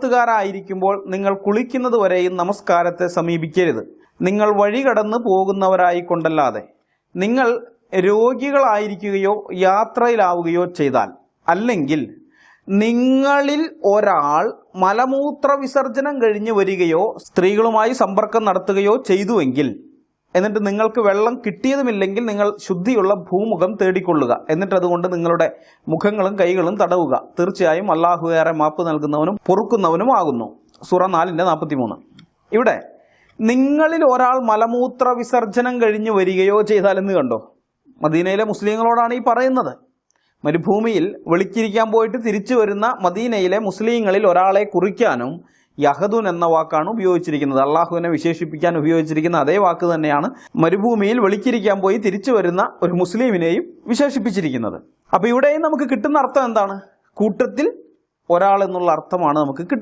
ആപത്തുകാരായിരിക്കുമ്പോൾ നിങ്ങൾ കുളിക്കുന്നത് വരെയും നമസ്കാരത്തെ സമീപിക്കരുത്. നിങ്ങൾ വഴി കടന്ന് പോകുന്നവരായിക്കൊണ്ടല്ലാതെ. നിങ്ങൾ രോഗികളായിരിക്കുകയോ യാത്രയിലാവുകയോ ചെയ്താൽ. അല്ലെങ്കിൽ നിങ്ങളിൽ ഒരാൾ മലമൂത്ര വിസർജനം കഴിഞ്ഞ് വരികയോ സ്ത്രീകളുമായി സമ്പർക്കം നടത്തുകയോ ചെയ്തുവെങ്കിൽ എന്നിട്ട് നിങ്ങൾക്ക് വെള്ളം കിട്ടിയതുമില്ലെങ്കിൽ നിങ്ങൾ ശുദ്ധിയുള്ള ഭൂമുഖം തേടിക്കൊള്ളുക. എന്നിട്ട് അതുകൊണ്ട് നിങ്ങളുടെ മുഖങ്ങളും കൈകളും തടവുക. തീർച്ചയായും അള്ളാഹു ഏറെ മാപ്പ് നൽകുന്നവനും പൊറുക്കുന്നവനും ആകുന്നു. സുറ നാലിന്റെ നാൽപ്പത്തി മൂന്ന് ഇവിടെ നിങ്ങളിൽ ഒരാൾ മലമൂത്ര വിസർജനം കഴിഞ്ഞ് വരികയോ ചെയ്താലെന്ന് കണ്ടോ? മദീനയിലെ മുസ്ലിങ്ങളോടാണ് ഈ പറയുന്നത്. മരുഭൂമിയിൽ വെളിച്ചിരിക്കാൻ പോയിട്ട് തിരിച്ചു വരുന്ന മദീനയിലെ മുസ്ലിങ്ങളിൽ ഒരാളെ കുറിക്കാനും യഹദുൻ എന്ന വാക്കാണ് ഉപയോഗിച്ചിരിക്കുന്നത്. അള്ളാഹുവിനെ വിശേഷിപ്പിക്കാൻ ഉപയോഗിച്ചിരിക്കുന്ന അതേ വാക്ക് തന്നെയാണ് മരുഭൂമിയിൽ വെളിച്ചിരിക്കാൻ പോയി തിരിച്ചു വരുന്ന ഒരു മുസ്ലിമിനെയും വിശേഷിപ്പിച്ചിരിക്കുന്നത്. അപ്പോൾ ഇവിടെയും നമുക്ക് കിട്ടുന്ന അർത്ഥം എന്താണ്? കൂട്ടത്തിൽ ഒരാൾ എന്നുള്ള അർത്ഥമാണ് നമുക്ക് കിട്ടുന്നത്.